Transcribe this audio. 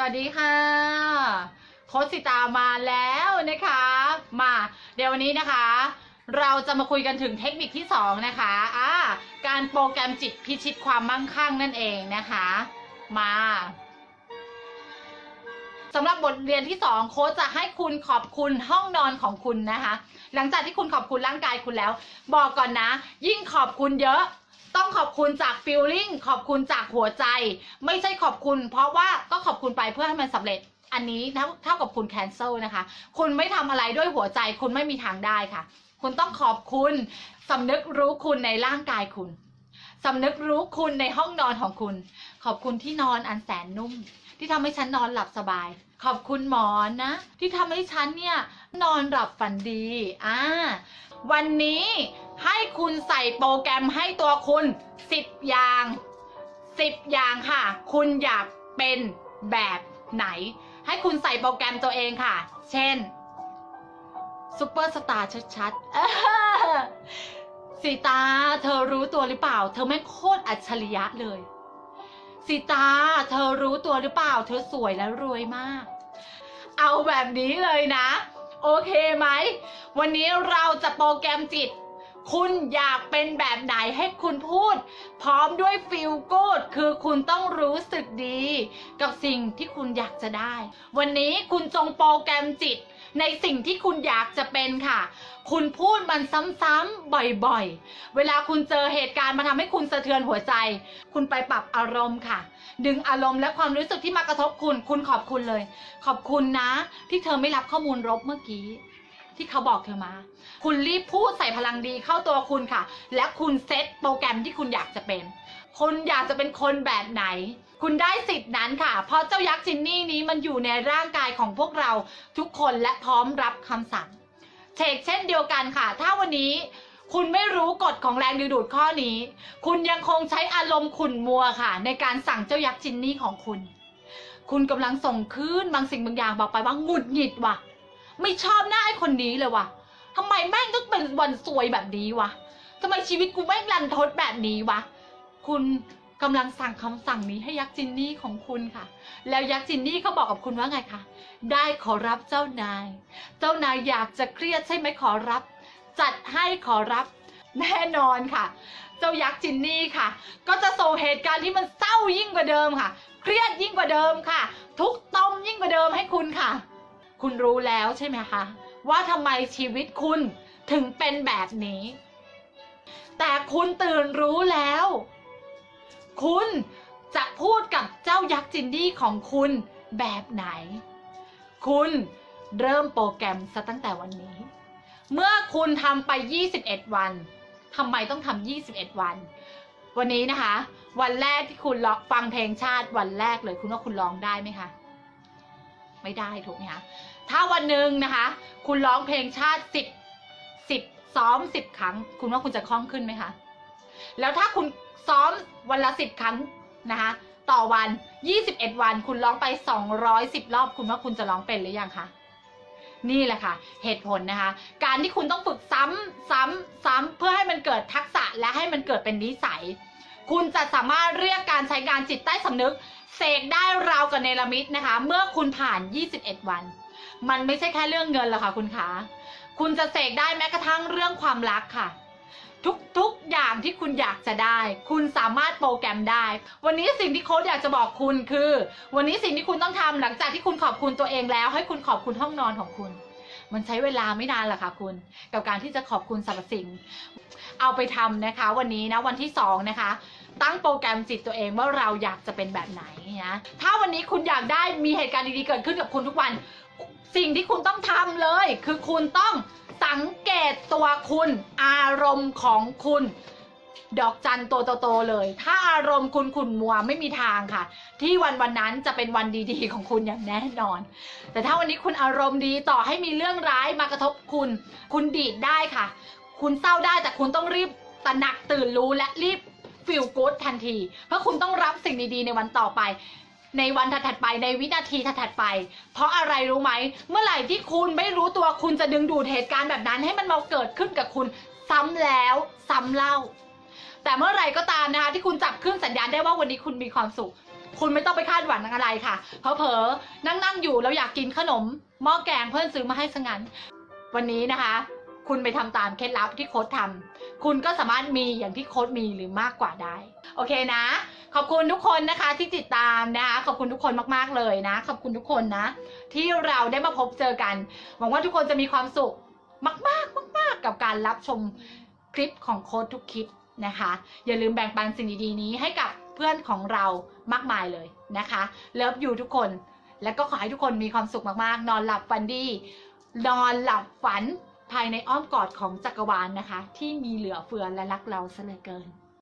วัสดีค่ะโคชสิตามาแล้วนะคะ มาเดี๋ยววันนี้นะคะ เราจะมาคุยกันถึงเทคนิคที่สองนะคะอ่าการโปรแกรมจิตพิชิตความมั่งคั่งนั่นเองนะคะ มาสำหรับบทเรียนที่สองโค้ชจะให้คุณขอบคุณห้องนอนของคุณนะคะ หลังจากที่คุณขอบคุณร่างกายคุณแล้ว บอกก่อนนะ ยิ่งขอบคุณเยอะ ต้องขอบคุณจากฟิลลิ่งขอบคุณจากหัวใจ ไม่ใช่ขอบคุณ เพราะว่าก็ขอบคุณไปเพื่อให้มันสำเร็จอันนี้เท่าเท่ากับคุณแคนเซิลนะคะ คุณไม่ทำอะไรด้วยหัวใจ คุณไม่มีทางได้ค่ะ คุณต้องขอบคุณสำนึกรู้คุณในร่างกายคุณ สำนึกรู้คุณในห้องนอนของคุณ ขอบคุณที่นอนอันแสนนุ่ม ที่ทำให้ฉันนอนหลับสบาย ขอบคุณหมอนนะ ที่ทำให้ฉันเนี่ยนอนหลับฝันดีอ่าวันนี้ให้คุณใส่โปรแกรมให้ตัวคุณ10อย่าง10อย่างค่ะ คุณอยากเป็นแบบไหน ให้คุณใส่โปรแกรมตัวเองค่ะ เช่นซูเปอร์สตาร์ชัดๆ สีตาเธอรู้ตัวหรือเปล่า เธอแม่งโคตรอัจฉริยะเลยสีตาเธอรู้ตัวหรือเปล่า เธอสวยและรวยมาก เอาแบบนี้เลยนะ โอเคไหม วันนี้เราจะโปรแกรมจิต คุณอยากเป็นแบบไหนให้คุณพูด พร้อมด้วยฟิลกูดคือคุณต้องรู้สึกดี กับสิ่งที่คุณอยากจะได้ วันนี้คุณจงโปรแกรมจิต ในสิ่งที่คุณอยากจะเป็นค่ะ คุณพูดมันซ้ำๆบ่อยๆ เวลาคุณเจอเหตุการณ์มาทำให้คุณสะเทือนหัวใจ คุณไปปรับอารมณ์ค่ะ ดึงอารมณ์และความรู้สึกที่มากระทบคุณ คุณขอบคุณเลย ขอบคุณนะ ที่เธอไม่รับข้อมูลรบเมื่อกี้ ที่เขาบอกเธอมา คุณรีบพูดใส่พลังดีเข้าตัวคุณค่ะ และคุณเซตโปรแกรมที่คุณอยากจะเป็นคุณอยากจะเป็นคนแบบไหน คุณได้สิทธิ์นั้นค่ะ เพราะเจ้ายักษ์จินนี่นี้มันอยู่ในร่างกายของพวกเราทุกคนและพร้อมรับคำสั่งเชกเช่นเดียวกันค่ะ ถ้าวันนี้คุณไม่รู้กฎของแรงดึงดูดข้อนี้ คุณยังคงใช้อารมณ์ขุ่นมัวค่ะ ในการสั่งเจ้ายักษ์จินนี่ของคุณ คุณกำลังส่งคลื่นบางสิ่งบางอย่างบอกไปว่าหงุดหงิดว่ะ ไม่ชอบหน้าไอ้คนนี้เลยว่ะทำไมแม่งต้องเป็นวันซวยแบบนี้วะทำไมชีวิตกูแม่งรันทดแบบนี้วะ คุณกำลังสั่งคำสั่งนี้ให้ยักษ์จินนี่ของคุณค่ะ แล้วยักษ์จินนี่เขาบอกกับคุณว่าไงคะ ได้ขอรับเจ้านาย เจ้านายอยากจะเครียดใช่ไหมขอรับ จัดให้ขอรับแน่นอนค่ะ เจ้ายักษ์จินนี่ค่ะ ก็จะส่งเหตุการณ์ที่มันเศร้ายิ่งกว่าเดิมค่ะ เครียดยิ่งกว่าเดิมค่ะ ทุกต้มยิ่งกว่าเดิมให้คุณค่ะ คุณรู้แล้วใช่ไหมคะ ว่าทำไมชีวิตคุณถึงเป็นแบบนี้ แต่คุณตื่นรู้แล้ว คุณจะพูดกับเจ้ายักษ์จินดี้ของคุณแบบไหน คุณเริ่มโปรแกรมซะตั้งแต่วันนี้ เมื่อคุณทำไป 21 วันทำไมต้องทำ21 วัน วันนี้นะคะ วันแรกที่คุณฟังเพลงชาติวันแรกเลย คุณว่าคุณร้องได้ไหมคะ ไม่ได้ถูกไหมคะถ้าวันหนึ่งนะคะ คุณร้องเพลงชาติสิบสิบซ้อมสิบครั้ง คุณว่าคุณจะคล่องขึ้นไหมคะแล้วถ้าคุณซ้อมวันละสิบครั้งนะคะต่อวันยี่สิบเอ็ดวัน คุณร้องไปสองร้อยสิบรอบ คุณว่าคุณจะร้องเป็นหรือยังคะ นี่แหละค่ะ เหตุผลนะคะ การที่คุณต้องฝึกซ้ำซ้ำซ้ำเพื่อให้มันเกิดทักษะและให้มันเกิดเป็นนิสัย คุณจะสามารถเรียกการใช้งานจิตใต้สำนึก เสกได้ราวกับเนรมิตนะคะ เมื่อคุณผ่าน 21 วัน มันไม่ใช่แค่เรื่องเงินหรอกค่ะคุณคะคุณจะเสกได้แม้กระทั่งเรื่องความรักค่ะ ทุกๆอย่างที่คุณอยากจะได้ คุณสามารถโปรแกรมได้ วันนี้สิ่งที่โค้ดอยากจะบอกคุณคือ วันนี้สิ่งที่คุณต้องทำหลังจากที่คุณขอบคุณตัวเองแล้ว ให้คุณขอบคุณห้องนอนของคุณ มันใช้เวลาไม่นานหรอกค่ะคุณ กับการที่จะขอบคุณสรรพสิ่ง เอาไปทำนะคะ วันนี้นะวันที่สองนะคะ ตั้งโปรแกรมจิตตัวเองว่าเราอยากจะเป็นแบบไหนนะถ้าวันนี้คุณอยากได้มีเหตุการณ์ดีๆเกิดขึ้นกับคุณทุกวัน สิ่งที่คุณต้องทำเลย คือคุณต้องสังเกตตัวคุณอารมณ์ของคุณดอกจันตัวโตๆเลย ถ้าอารมณ์คุณขุ่นมัวไม่มีทางค่ะ ที่วันวันนั้นจะเป็นวันดีๆของคุณอย่างแน่นอน แต่ถ้าวันนี้คุณอารมณ์ดีต่อให้มีเรื่องร้ายมากระทบคุณ คุณดีดได้ค่ะ คุณเศร้าได้แต่คุณต้องรีบตระหนักตื่นรู้และรีบ ฟีลกู๊ดทันที เพราะคุณต้องรับสิ่งดีๆ ในวันต่อไป ในวันถัดๆไปในวินาทีถัดๆไป เพราะอะไรรู้ไหม เมื่อไหร่ที่คุณไม่รู้ตัวคุณจะดึงดูดเหตุการณ์แบบนั้น ให้มันมาเกิดขึ้นกับคุณซ้ำแล้วซ้ำเล่า แต่เมื่อไหร่ก็ตามนะคะที่คุณจับเครื่องสัญญาณได้ว่าวันนี้คุณมีความสุขคุณไม่ต้องไปคาดหวังอะไรค่ะ เพอเพอนั่งนั่งๆอยู่แล้วอยากกินขนมหม้อแกงเพื่อนซื้อมาให้ซะงั้น วันนี้นะคะ คุณไปทำตามเคล็ดลับที่โค้ดทำคุณก็สามารถมีอย่างที่โค้ดมีหรือมากกว่าได้ โอเคนะ ขอบคุณทุกคนนะคะที่ติดตามนะคะ ขอบคุณทุกคนมากๆเลยนะ ขอบคุณทุกคนนะ ที่เราได้มาพบเจอกัน หวังว่าทุกคนจะมีความสุขมากๆมากๆกับการรับชมคลิปของโค้ดทุกคลิปนะคะ อย่าลืมแบ่งปันสิ่งดีๆนี้ให้กับเพื่อนของเรามากมายเลยนะคะ เลิฟอยู่ทุกคน แล้วก็ขอให้ทุกคนมีความสุขมากๆ นอนหลับฝันดี นอนหลับฝัน ภายในอ้อมกอดของจักรวาลนะคะ ที่มีเหลือเฟือและรักเราเสลือเกิน